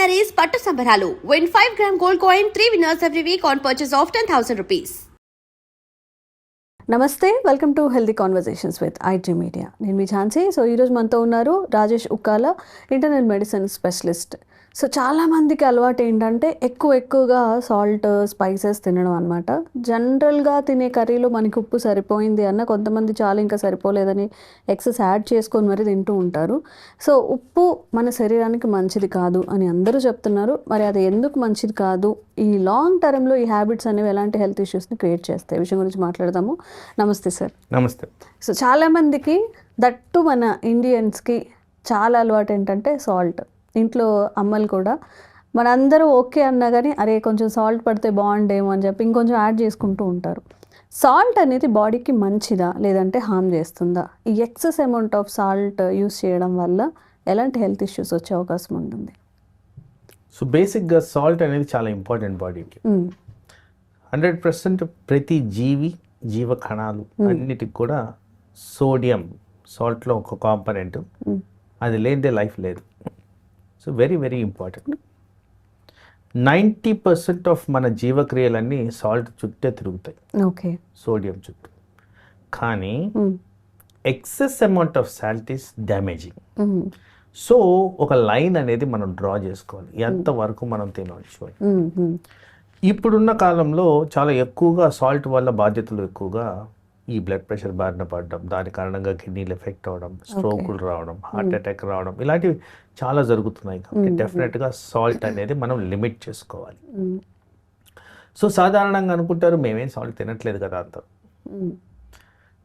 శారీస్ పట్టు సంబరాలు. Win five gram gold coin three winners every week on purchase of ten thousand rupees నమస్తే welcome to healthy conversations with IT media నేను మీ Jhansi. So ఈరోజు మనతో ఉన్నారు Rajesh Ukkala internal medicine specialist so చాలామందికి అలవాటు ఏంటంటే ఎక్కువ ఎక్కువగా సాల్ట్ స్పైసెస్ తినడం అనమాట జనరల్గా తినే కర్రీలో మనకి ఉప్పు సరిపోయింది అన్న కొంతమంది చాలా ఇంకా సరిపోలేదని ఎక్సెస్ యాడ్ చేసుకొని మరి తింటూ ఉంటారు. సో ఉప్పు మన శరీరానికి మంచిది కాదు అని అందరూ చెప్తున్నారు. మరి అది ఎందుకు మంచిది కాదు? ఈ లాంగ్ టర్మ్లో ఈ హ్యాబిట్స్ అనేవి ఎలాంటి హెల్త్ ఇష్యూస్ని క్రియేట్ చేస్తాయి? విషయం గురించి మాట్లాడదాము. నమస్తే సార్. నమస్తే. సో చాలామందికి దట్టు మన ఇండియన్స్కి చాలా అలవాటు ఏంటంటే సాల్ట్. ఇంట్లో అమ్మలు కూడా మనందరూ ఓకే అన్నా కానీ అరే కొంచెం సాల్ట్ పడితే బాగుండేమో అని చెప్పి ఇంకొంచెం యాడ్ చేసుకుంటూ ఉంటారు. సాల్ట్ అనేది బాడీకి మంచిదా లేదంటే హామ్ చేస్తుందా? ఈ excess amount of salt use చేయడం వల్ల ఎలాంటి హెల్త్ ఇష్యూస్ వచ్చే అవకాశం ఉంటుంది? సో బేసిక్గా సాల్ట్ అనేది చాలా ఇంపార్టెంట్ బాడీకి. హండ్రెడ్ పర్సెంట్ ప్రతి జీవి జీవ కణాలు అన్నిటికి కూడా సోడియం సాల్ట్లో ఒక కాంపనెంట్. అది లేనిదే లైఫ్ లేదు. So very very important. Ninety percent of మన జీవక్రియలన్నీ సాల్ట్ చుట్టే తిరుగుతాయి. ఓకే. సోడియం చుట్టూ. కానీ. Excess amount of salt is damaging. So ఒక లైన్ అనేది మనం డ్రా చేసుకోవాలి. ఎంతవరకు మనం తినవచ్చు. ఇప్పుడున్న కాలంలో చాలా ఎక్కువగా సాల్ట్ వల్ల బాధ్యతలు ఎక్కువగా ఈ బ్లడ్ ప్రెషర్ బారిన పడడం దాని కారణంగా కిడ్నీలు ఎఫెక్ట్ అవ్వడం స్ట్రోకులు రావడం హార్ట్ అటాక్ రావడం ఇలాంటివి చాలా జరుగుతున్నాయి కాబట్టి డెఫినెట్గా సాల్ట్ అనేది మనం లిమిట్ చేసుకోవాలి మ్మ్. సో సాధారణంగా అనుకుంటారు మేమేం సాల్ట్ తినట్లేదు కదా అంత.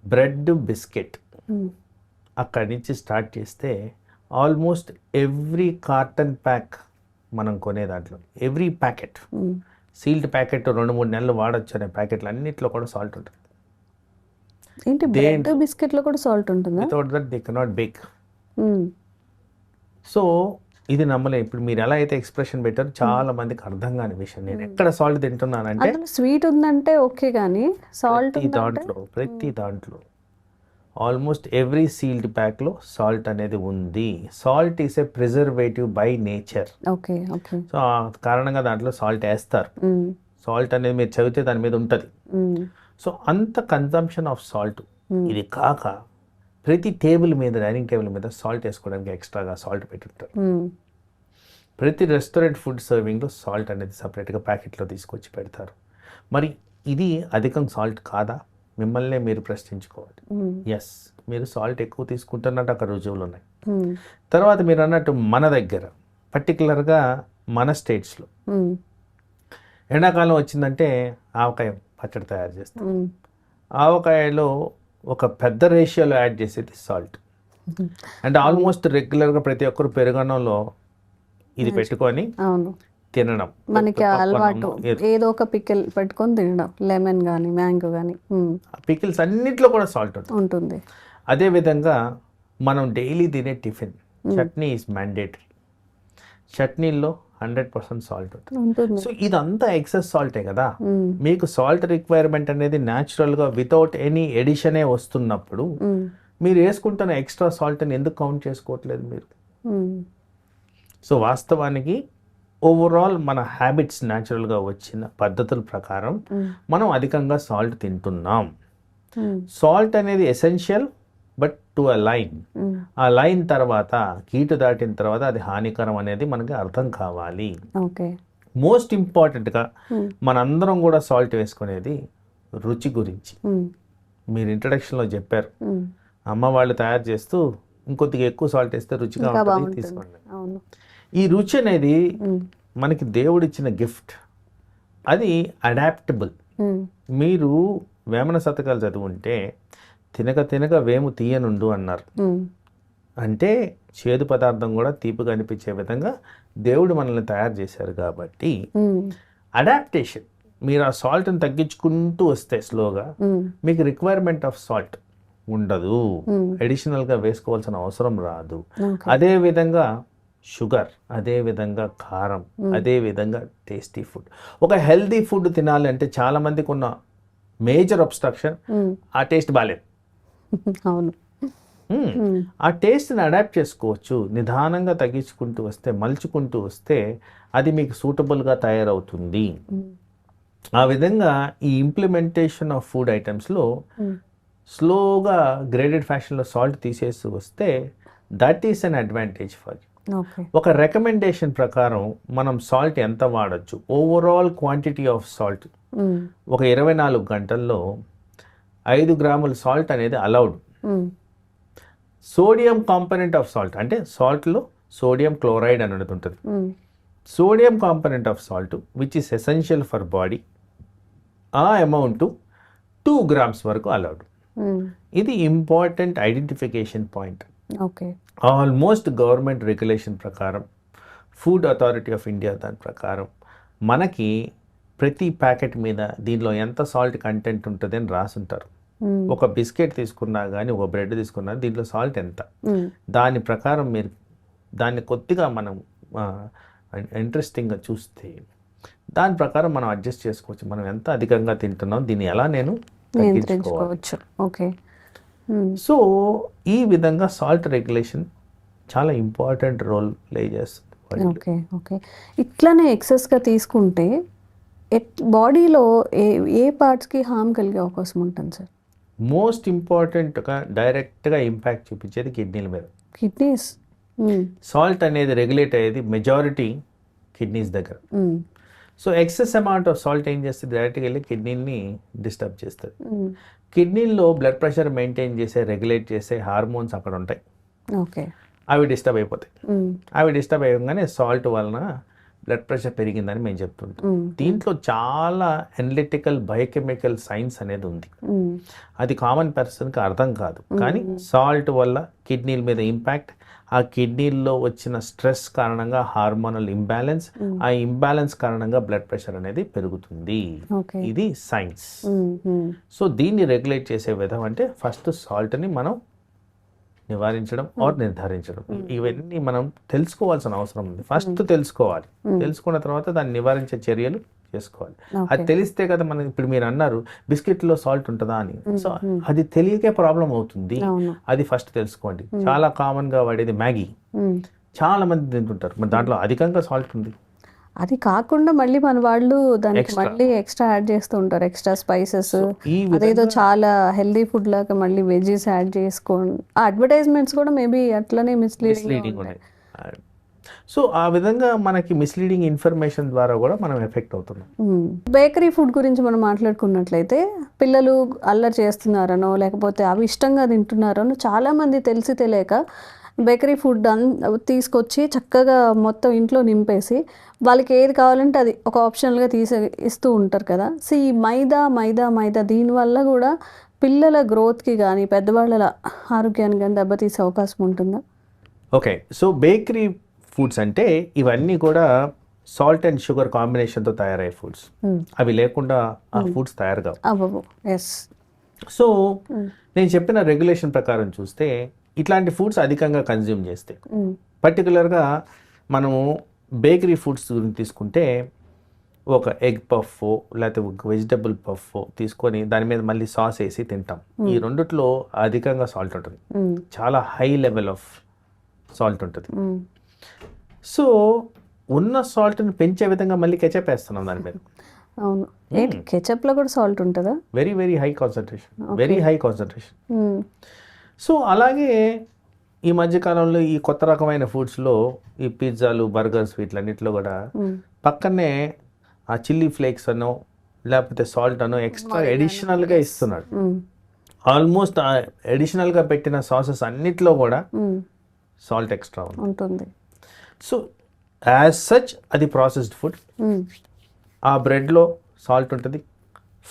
Bread biscuit. అక్కడి నుంచి స్టార్ట్ చేస్తే ఆల్మోస్ట్ ఎవ్రీ కార్టన్ ప్యాక్ మనం కొనే దాంట్లో ఎవ్రీ ప్యాకెట్. సీల్డ్ ప్యాకెట్ రెండు మూడు నెలలు వాడచ్చు అనే ప్యాకెట్లు అన్నింటిలో కూడా సాల్ట్ ఉంటుంది ఏంటి బ్రెడ్ బిస్కెట్లో కూడా సాల్ట్ ఉంటుందా? Without that they cannot bake. So ఇది నమ్మలే. ఇప్పుడు మీరు ఎలా అయితే ఎక్స్ప్రెషన్ పెట్టారో చాలా మందికి అర్థం కాని విషయం. నేను ఎక్కడ సాల్ట్ తింటున్నానంటే అందులో స్వీట్ ఉందంటే ఓకే కానీ సాల్ట్ దాంట్లో ప్రతి దాంట్లో. ఆల్మోస్ట్ ఎవ్రీ సీల్డ్ ప్యాక్లో సాల్ట్ అనేది ఉంది. Salt is a preservative by nature. Okay okay. So ఆ కారణంగా దాంట్లో సాల్ట్ వేస్తారు. సాల్ట్ అనేది మీరు చదివితే దాని మీద ఉంటుంది. సో అంత కన్జంప్షన్ ఆఫ్ సాల్ట్ ఇది కాక ప్రతి టేబుల్ మీద డైనింగ్ టేబుల్ మీద సాల్ట్ వేసుకోవడానికి ఎక్స్ట్రాగా సాల్ట్ పెట్టుంటారు. మ్మ్. ప్రతి రెస్టారెంట్ ఫుడ్ సర్వింగ్లో సాల్ట్ అనేది సపరేట్గా ప్యాకెట్లో తీసుకొచ్చి పెడతారు. మరి ఇది అధికం సాల్ట్ కాదా? మిమ్మల్నే మీరు ప్రశ్నించుకోవాలి. ఎస్ మీరు సాల్ట్ ఎక్కువ తీసుకుంటున్నట్టు అక్కడ రుజువులు ఉన్నాయి. మ్మ్. తర్వాత మీరు అన్నట్టు మన దగ్గర పర్టికులర్గా మన స్టేట్స్లో. ఎండాకాలం వచ్చిందంటే ఆవకాయ పచ్చడి తయారు చేస్తాం. ఆవకాయలో ఒక పెద్ద రేషియోలో యాడ్ చేసేది సాల్ట్. అంటే ఆల్మోస్ట్ రెగ్యులర్గా ప్రతి ఒక్కరు పెరుగన్నంలో ఇది పెట్టుకొని అవును. తినడం. మనకి అలవాటు ఏదో. ఒక పికిల్ పెట్టుకొని తినడం. లెమన్ కానీ మ్యాంగో కానీ పికిల్స్ అన్నిట్లో కూడా సాల్ట్ ఉంటుంది. ఉంటుంది. అదేవిధంగా మనం డైలీ తినే టిఫిన్ చట్నీ ఈజ్ మ్యాండేటరీ చట్నీల్లో హండ్రెడ్ పర్సెంట్ సాల్ట్ ఉంటుంది సో ఇదంతా ఎక్సెస్ సాల్టే కదా. మీకు సాల్ట్ రిక్వైర్మెంట్ అనేది న్యాచురల్గా వితౌట్ ఎనీ ఎడిషనే వస్తున్నప్పుడు. మీరు వేసుకుంటున్న ఎక్స్ట్రా సాల్ట్ని ఎందుకు కౌంట్ చేసుకోవట్లేదు మీరు. సో వాస్తవానికి ఓవరాల్ మన హ్యాబిట్స్ న్యాచురల్గా వచ్చిన పద్ధతుల ప్రకారం. మనం అధికంగా సాల్ట్ తింటున్నాం. సాల్ట్ అనేది ఎసెన్షియల్ టు అ లైన్. ఆ లైన్ తర్వాత కీటు దాటిన తర్వాత అది హానికరం అనేది మనకి అర్థం కావాలి ఓకే మోస్ట్ ఇంపార్టెంట్గా మ్మ్. మనందరం కూడా సాల్ట్ వేసుకునేది రుచి గురించి మ్మ్. మీరు ఇంట్రడక్షన్లో చెప్పారు మ్మ్. అమ్మ వాళ్ళు తయారు చేస్తూ ఇంకొద్దిగా ఎక్కువ సాల్ట్ వేస్తే రుచిగా ఉంటుంది తీసుకోండి ఈ రుచి అనేది. మనకి దేవుడిచ్చిన గిఫ్ట్ అది అడాప్టబుల్. మీరు వేమన శతకాలు చదువుంటే తినక తినక వేము తీయనుండు అన్నారు. అంటే చేదు పదార్థం కూడా తీపిగా అనిపించే విధంగా దేవుడు మనల్ని తయారు చేశారు కాబట్టి. అడాప్టేషన్ మీరు ఆ సాల్ట్ని తగ్గించుకుంటూ వస్తే స్లోగా. మీకు రిక్వైర్మెంట్ ఆఫ్ సాల్ట్ ఉండదు. అడిషనల్గా వేసుకోవాల్సిన అవసరం రాదు అదే విధంగా షుగర్ అదే విధంగా కారం అదే విధంగా టేస్టీ ఫుడ్ ఒక హెల్దీ ఫుడ్ తినాలి అంటే చాలా మందికి ఉన్న మేజర్ అబ్స్ట్రక్షన్. ఆ టేస్ట్ బాగాలేదు అవును. ఆ టేస్ట్ని అడాప్ట్ చేసుకోవచ్చు. నిదానంగా తగ్గించుకుంటూ వస్తే మలుచుకుంటూ వస్తే అది మీకు సూటబుల్గా తయారవుతుంది. ఆ విధంగా ఈ ఇంప్లిమెంటేషన్ ఆఫ్ ఫుడ్ ఐటమ్స్లో స్లోగా గ్రేడెడ్ ఫ్యాషన్లో సాల్ట్ తీసేసి వస్తే that is an advantage for okay. ఒక రికమెండేషన్ ప్రకారం మనం సాల్ట్ ఎంత వాడచ్చు? ఓవరాల్ క్వాంటిటీ ఆఫ్ సాల్ట్ ఒక ఇరవై నాలుగు గంటల్లో ఐదు గ్రాముల సాల్ట్ అనేది allowed sodium component of salt అంటే సాల్ట్లో సోడియం క్లోరైడ్ అనేది ఉంటుంది. Sodium component of salt which is essential for body ఆ అమౌంట్ టూ గ్రామ్స్ వరకు అలౌడ్ ఇది important identification point okay almost government regulation ప్రకారం ఫుడ్ అథారిటీ ఆఫ్ ఇండియా దాని ప్రకారం మనకి ప్రతి ప్యాకెట్ మీద దీనిలో ఎంత సాల్ట్ కంటెంట్ ఉంటుంది అని రాసుంటారు. ఒక బిస్కెట్ తీసుకున్నా కానీ ఒక బ్రెడ్ తీసుకున్నా దీంట్లో సాల్ట్ ఎంత? దాని ప్రకారం మీరు దాన్ని కొద్దిగా మనం ఇంట్రెస్టింగ్గా చూస్తే దాని ప్రకారం మనం అడ్జస్ట్ చేసుకోవచ్చు. మనం ఎంత అధికంగా తింటున్నాం దీన్ని ఎలా నేను నియంత్రించుకోవచ్చు. ఓకే. సో ఈ విధంగా సాల్ట్ రెగ్యులేషన్ చాలా ఇంపార్టెంట్ రోల్ ప్లే చేస్తుంది. Okay okay. ఇట్లానే ఎక్సెస్గా తీసుకుంటే బాడీలో ఏ ఏ పార్ట్స్కి హామ్ కలిగే అవకాశం ఉంటుంది సార్? మోస్ట్ ఇంపార్టెంట్గా డైరెక్ట్గా ఇంపాక్ట్ చూపించేది కిడ్నీల మీద. కిడ్నీస్? సాల్ట్ అనేది రెగ్యులేట్ అయ్యేది మెజారిటీ కిడ్నీస్ దగ్గర. So excess amount of salt ఏం చేస్తుంది? డైరెక్ట్గా వెళ్ళి కిడ్నీని డిస్టర్బ్ చేస్తుంది. కిడ్నీల్లో బ్లడ్ ప్రెషర్ మెయింటైన్ చేసే రెగ్యులేట్ చేసే హార్మోన్స్ అక్కడ ఉంటాయి. ఓకే. అవి డిస్టర్బ్ అయిపోతాయి. అవి డిస్టర్బ్ అయ్యగానే సాల్ట్ వలన బ్లడ్ ప్రెషర్ పెరిగిందని మేము చెప్తుంటాం. దీంట్లో చాలా ఎనలిటికల్ బయోకెమికల్ సైన్స్ అనేది ఉంది. అది కామన్ పర్సన్కి అర్థం కాదు. కానీ సాల్ట్ వల్ల కిడ్నీల మీద ఇంపాక్ట్ ఆ కిడ్నీల్లో వచ్చిన స్ట్రెస్ కారణంగా హార్మోనల్ ఇంబ్యాలెన్స్ ఆ ఇంబ్యాలెన్స్ కారణంగా బ్లడ్ ప్రెషర్ అనేది పెరుగుతుంది. ఇది సైన్స్ సో దీన్ని రెగ్యులేట్ చేసే విధం అంటే ఫస్ట్ సాల్ట్ని మనం నివారించడం ఆర్ నిర్ధారించడం. ఇవన్నీ మనం తెలుసుకోవాల్సిన అవసరం ఉంది. ఫస్ట్ తెలుసుకోవాలి. తెలుసుకున్న తర్వాత దాన్ని నివారించే చర్యలు చేసుకోవాలి. అది తెలిస్తే కదా మనం ఇప్పుడు మీరు అన్నారు బిస్కెట్లో సాల్ట్ ఉంటుందా అని. సో అది తెలియకే ప్రాబ్లం అవుతుంది. అది ఫస్ట్ తెలుసుకోండి. చాలా కామన్గా వాడేది మ్యాగీ. చాలా మంది తింటుంటారు. మరి దాంట్లో అధికంగా సాల్ట్ ఉంది. అది కాకుండా మళ్ళీ మన వాళ్ళు దానికి. మళ్ళీ ఎక్స్ట్రా యాడ్ చేస్తూ ఉంటారు. ఎక్స్ట్రా స్పైసెస్ అదేదో చాలా హెల్దీ ఫుడ్ లాగా మళ్ళీ వెజీస్ యాడ్ చేసుకోండి ఆ అడ్వర్టైజ్మెంట్స్ కూడా మేబీ అట్లనే మిస్లీడింగ్ సో ఆ విధంగా మనకి మిస్లీడింగ్ ఇన్ఫర్మేషన్ ద్వారా కూడా మనం ఎఫెక్ట్ అవుతున్నాం. బేకరీ ఫుడ్ గురించి మనం మాట్లాడుకున్నట్లయితే పిల్లలు అల్లరి చేస్తున్నారనో లేకపోతే అవి ఇష్టంగా తింటున్నారనో చాలా మంది తెలిసి తెలియక బేకరీ ఫుడ్ అన్ తీసుకొచ్చి చక్కగా మొత్తం ఇంట్లో నింపేసి వాళ్ళకి ఏది కావాలంటే అది ఒక ఆప్షనల్గా తీసే ఇస్తూ ఉంటారు కదా. సో ఈ మైదా మైదా మైదా దీనివల్ల కూడా పిల్లల గ్రోత్కి కానీ పెద్దవాళ్ళ ఆరోగ్యానికి కానీ దెబ్బతీసే అవకాశం ఉంటుందా? ఓకే. సో బేకరీ ఫుడ్స్ అంటే ఇవన్నీ కూడా సాల్ట్ అండ్ షుగర్ కాంబినేషన్తో తయారయ్యే ఫుడ్స్. అవి లేకుండా ఆ ఫుడ్స్ తయారు కావు. సో నేను చెప్పిన రెగ్యులేషన్ ప్రకారం చూస్తే ఇట్లాంటి ఫుడ్స్ అధికంగా కన్జ్యూమ్ చేస్తే. పర్టికులర్గా మనము బేకరీ ఫుడ్స్ గురించి తీసుకుంటే ఒక ఎగ్ పఫ్ లేకపోతే ఒక వెజిటబుల్ పఫ్ తీసుకొని దాని మీద మళ్ళీ సాస్ వేసి తింటాం. ఈ రెండిట్లో అధికంగా సాల్ట్ ఉంటుంది. చాలా హై లెవెల్ ఆఫ్ సాల్ట్ ఉంటుంది. సో ఉన్న సాల్ట్ని పెంచే విధంగా మళ్ళీ కెచప్ వేస్తున్నాం దాని మీద. అవును. ఏంటి? కెచప్లో కూడా సాల్ట్ ఉంటుందా? Very very high concentration very high concentration so అలాగే ఈ మధ్యకాలంలో ఈ కొత్త రకమైన ఫుడ్స్లో ఈ పిజ్జాలు బర్గర్స్ వీటిలన్నిటిలో కూడా పక్కనే ఆ చిల్లీ ఫ్లేక్స్ అనో లేకపోతే సాల్ట్ అనో ఎక్స్ట్రా ఎడిషనల్గా ఇస్తున్నాడు ఆల్మోస్ట్ ఎడిషనల్గా పెట్టిన సాసెస్ అన్నిట్లో కూడా సాల్ట్ ఎక్స్ట్రా ఉంటుంది. సో యాజ్ సచ్ అది ప్రాసెస్డ్ ఫుడ్. ఆ బ్రెడ్లో సాల్ట్ ఉంటుంది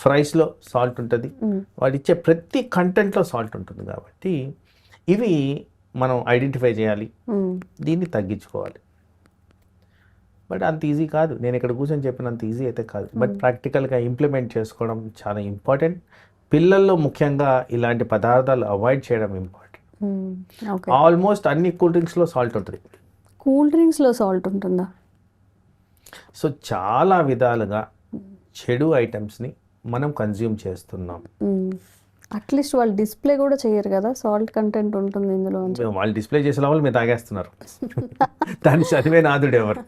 ఫ్రైస్లో సాల్ట్ ఉంటుంది. వాడు ఇచ్చే ప్రతి కంటెంట్లో సాల్ట్ ఉంటుంది కాబట్టి ఇవి మనం ఐడెంటిఫై చేయాలి. దీన్ని తగ్గించుకోవాలి. బట్ అంత ఈజీ కాదు. నేను ఇక్కడ కూర్చొని చెప్పినంత ఈజీ అయితే కాదు. బట్ ప్రాక్టికల్గా ఇంప్లిమెంట్ చేసుకోవడం చాలా ఇంపార్టెంట్. పిల్లల్లో ముఖ్యంగా ఇలాంటి పదార్థాలు అవాయిడ్ చేయడం ఇంపార్టెంట్. ఆల్మోస్ట్ అన్ని కూల్ డ్రింక్స్లో సాల్ట్ ఉంటుంది. కూల్ డ్రింక్స్లో సాల్ట్ ఉంటుందా? సో చాలా విధాలుగా చెడు ఐటమ్స్ని మనం కన్జ్యూమ్ చేస్తున్నాం. అట్లీస్ట్ వాళ్ళు డిస్ప్లే కూడా చేయరు కదా? సాల్ట్ కంటెంట్ ఉంటుంది ఇందులో. వాళ్ళు డిస్ప్లే చేసే లోపల మీరు తాగేస్తున్నారు. దాన్ని చదివే నాదుడు ఎవరు?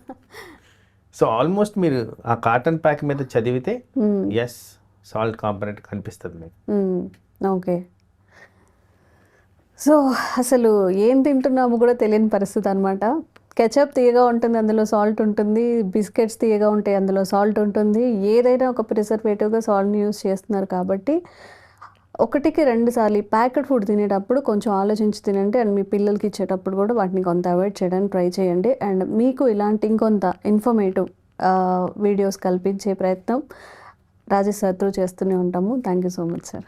సో ఆల్మోస్ట్ మీరు ఆ కాటన్ ప్యాక్ మీద చదివితే. ఎస్ సాల్ట్ కాంపనెంట్ కనిపిస్తుంది మీకు. ఓకే. సో అసలు ఏం తింటున్నామో కూడా తెలియని పరిస్థితి అనమాట కెచప్ తీయగా ఉంటుంది అందులో సాల్ట్ ఉంటుంది బిస్కెట్స్ తీయగా ఉంటాయి అందులో సాల్ట్ ఉంటుంది. ఏదైనా ఒక ప్రిజర్వేటివ్గా సాల్ట్ని యూస్ చేస్తున్నారు కాబట్టి ఒకటికి రెండు సార్లు ప్యాకెట్ ఫుడ్ తినేటప్పుడు కొంచెం ఆలోచించి తినండి. అండ్ మీ పిల్లలకి ఇచ్చేటప్పుడు కూడా వాటిని కొంత అవాయిడ్ చేయడానికి ట్రై చేయండి. అండ్ మీకు ఇలాంటి ఇంకొంత ఇన్ఫర్మేటివ్ వీడియోస్ కల్పించే ప్రయత్నం రాజేష్ సార్తో చేస్తూనే ఉంటాము. Thank you so much sir.